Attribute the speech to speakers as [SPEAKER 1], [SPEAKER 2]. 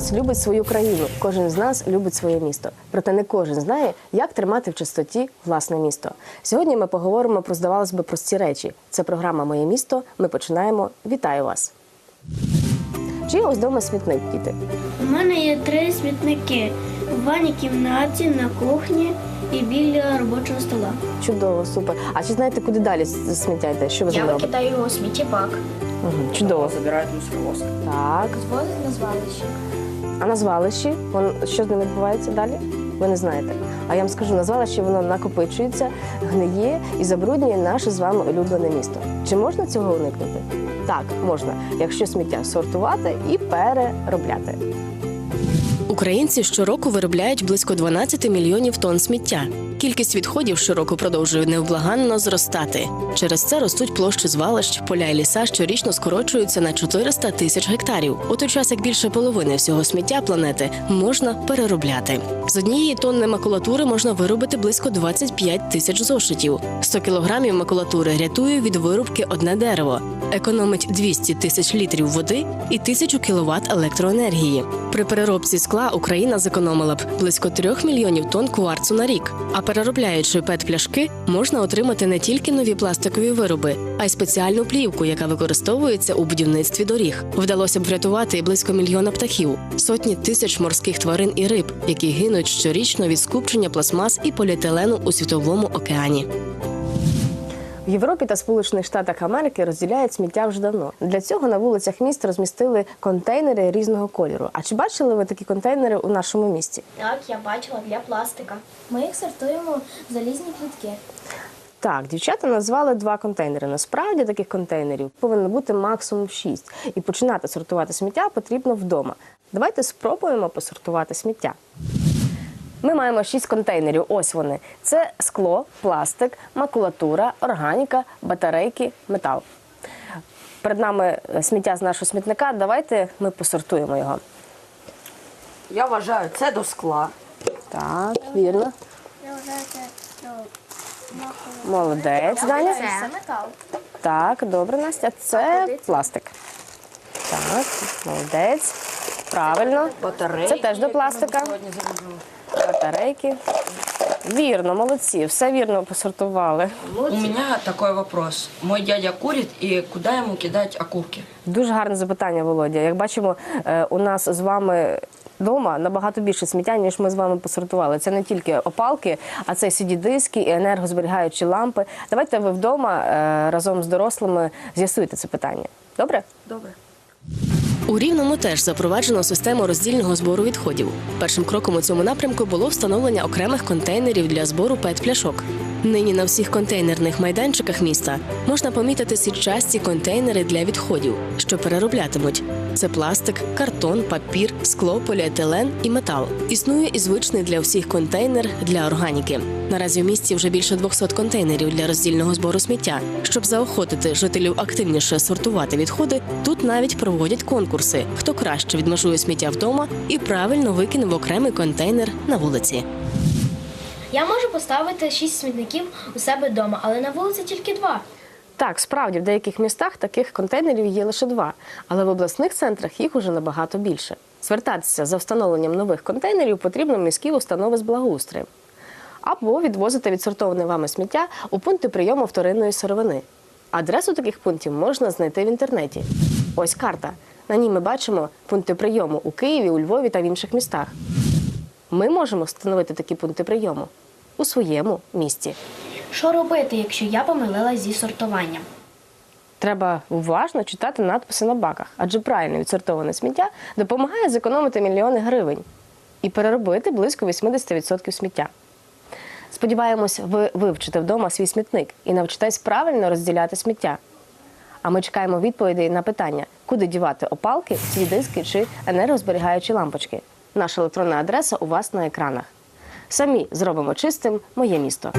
[SPEAKER 1] нас любить свою країну, кожен з нас любить своє місто. Проте не кожен знає, як тримати в чистоті власне місто. Сьогодні ми поговоримо про здавалось би прості речі. Це програма Моє місто. Ми починаємо. Вітаю вас! Чи ось вдома смітник, діти?
[SPEAKER 2] У мене є три смітники в ванній кімнаті, на кухні і біля робочого стола.
[SPEAKER 1] Чудово, супер. А чи знаєте, куди далі сміття йде? Що ви
[SPEAKER 3] Я
[SPEAKER 1] робите?
[SPEAKER 3] викидаю його сміттєбак.
[SPEAKER 1] Угу, чудово.
[SPEAKER 4] Забирают мусоровоз.
[SPEAKER 1] Так.
[SPEAKER 3] Звозить на звалище.
[SPEAKER 1] А на звалищі, що з ними відбувається далі? Ви не знаєте. А я вам скажу, на звалищі воно накопичується, гниє і забруднює наше з вами улюблене місто. Чи можна цього уникнути? Так, можна, якщо сміття сортувати і переробляти.
[SPEAKER 5] Українці щороку виробляють близько 12 мільйонів тонн сміття. Кількість відходів щороку продовжує невблаганно зростати. Через це ростуть площі звалищ, поля і ліса щорічно скорочуються на 400 тисяч гектарів. У той час як більше половини всього сміття планети можна переробляти. З однієї тонни макулатури можна виробити близько 25 тисяч зошитів. 100 кілограмів макулатури рятує від вирубки одне дерево, економить 200 тисяч літрів води і 1000 кіловат електроенергії. При переробці скла Україна зекономила б близько 3 мільйонів тонн кварцу на рік. А переробляючи пет-пляшки, можна отримати не тільки нові пластикові вироби, а й спеціальну плівку, яка використовується у будівництві доріг. Вдалося б врятувати близько мільйона птахів, сотні тисяч морських тварин і риб, які гинуть щорічно від скупчення пластмас і поліетилену у світовому океані.
[SPEAKER 1] В Європі та Сполучених Штатах Америки розділяють сміття вже давно. Для цього на вулицях міст розмістили контейнери різного кольору. А чи бачили ви такі контейнери у нашому місті?
[SPEAKER 3] Так, я бачила для пластика. Ми їх сортуємо в залізні клітки.
[SPEAKER 1] Так, дівчата назвали два контейнери. Насправді таких контейнерів повинно бути максимум шість. І починати сортувати сміття потрібно вдома. Давайте спробуємо посортувати сміття. Ми маємо шість контейнерів. Ось вони: це скло, пластик, макулатура, органіка, батарейки, метал. Перед нами е, сміття з нашого смітника. Давайте ми посортуємо його.
[SPEAKER 4] Я вважаю, це до скла.
[SPEAKER 1] Так, вірно. Молодець, Даня.
[SPEAKER 3] Це метал.
[SPEAKER 1] Так, добре, Настя. Це пластик. Так, молодець. Правильно.
[SPEAKER 4] Батарейки.
[SPEAKER 1] Це теж до пластика. Батарейки. Вірно, молодці, все вірно посортували.
[SPEAKER 4] У меня такой вопрос. Мой дядя курит, и куда ему кидать окурки?
[SPEAKER 1] Дуже гарне запитання, Володя. Як бачимо, е, у нас з вами вдома набагато більше сміття, ніж ми з вами посортували. Це не тільки опалки, а це CD-диски і енергозберігаючі лампи. Давайте ви вдома е, разом з дорослими з'ясуєте це питання. Добре?
[SPEAKER 4] Добре.
[SPEAKER 5] У Рівному теж запроваджено систему роздільного збору відходів. Першим кроком у цьому напрямку було встановлення окремих контейнерів для збору пет-пляшок. Нині на всіх контейнерних майданчиках міста можна помітити сітчасті контейнери для відходів, що перероблятимуть. Це пластик, картон, папір, скло, поліетилен і метал. Існує і звичний для всіх контейнер для органіки. Наразі в місті вже більше 200 контейнерів для роздільного збору сміття. Щоб заохотити жителів активніше сортувати відходи, тут навіть проводять конкурси: хто краще відмежує сміття вдома і правильно викине в окремий контейнер на вулиці.
[SPEAKER 2] Я можу поставити шість смітників у себе вдома, але на вулиці тільки два.
[SPEAKER 1] Так, справді в деяких містах таких контейнерів є лише два, але в обласних центрах їх уже набагато більше. Звертатися за встановленням нових контейнерів потрібно міські установи з благоустроєм або відвозити відсортоване вами сміття у пункти прийому вторинної сировини. Адресу таких пунктів можна знайти в інтернеті. Ось карта. На ній ми бачимо пункти прийому у Києві, у Львові та в інших містах. Ми можемо встановити такі пункти прийому у своєму місті.
[SPEAKER 2] Що робити, якщо я помилилась зі сортуванням?
[SPEAKER 1] Треба уважно читати надписи на баках, адже правильно відсортоване сміття допомагає зекономити мільйони гривень і переробити близько 80% сміття. Сподіваємось, ви вивчите вдома свій смітник і навчитесь правильно розділяти сміття. А ми чекаємо відповідей на питання, куди дівати опалки, диски чи енергозберігаючі лампочки. Наша електронна адреса у вас на екранах. Самі зробимо чистим моє місто.